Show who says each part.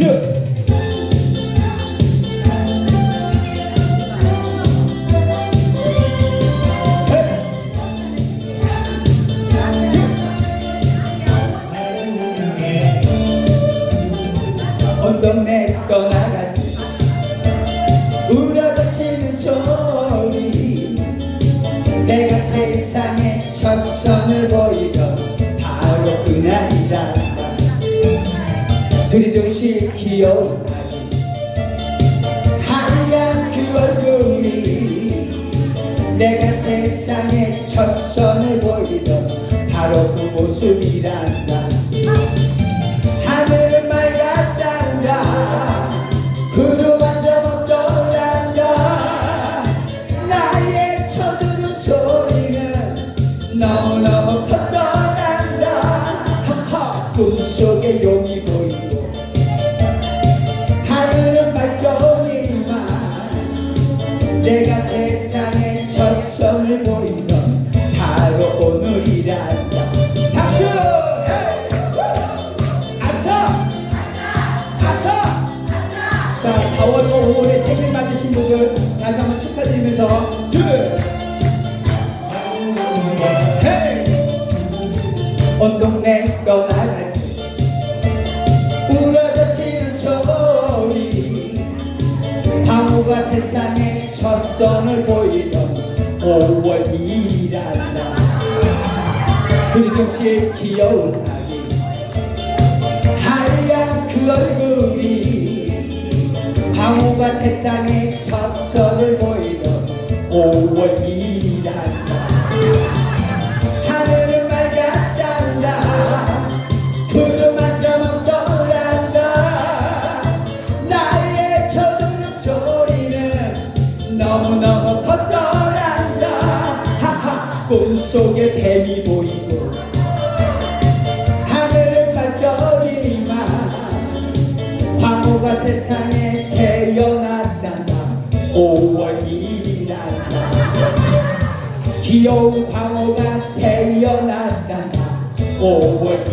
Speaker 1: 박수 언덕 내꺼 나갈 울어젖히는 소리. 내가 세상에 첫 선을 보이던 바로 그날이란다 들이듯이 귀여운 하얀 그 얼굴이 내가 세상에 첫 선을 보이던 바로 그 모습이란다. 하늘은 맑았단다. 구름 한점 없더란다. 나의 쳐드는 소리는 너무너무 하하 꿈속에 내가 세상에 첫 선을 보이던 바로 오늘이란다 박수! 헤이! 아싸! 아싸! 자, 4월 5월에 생일 맞으신 분들 다시 한번 축하드리면서! 온 동네 떠나갈 울어젖히는 소리 바보가 세상에 첫 선을 보이던 5월 2일이란다 그리듯이 귀여운 아기. 하얀 그 얼굴이 광호가 세상에 첫선 너무너무 컸더란다. 하하 꿈속에 뱀이 보이고 하늘은 밝더니만 광호가 세상에 태어났단다. 5월 1일이란다. 귀여운 광호가 태어났단다. 5월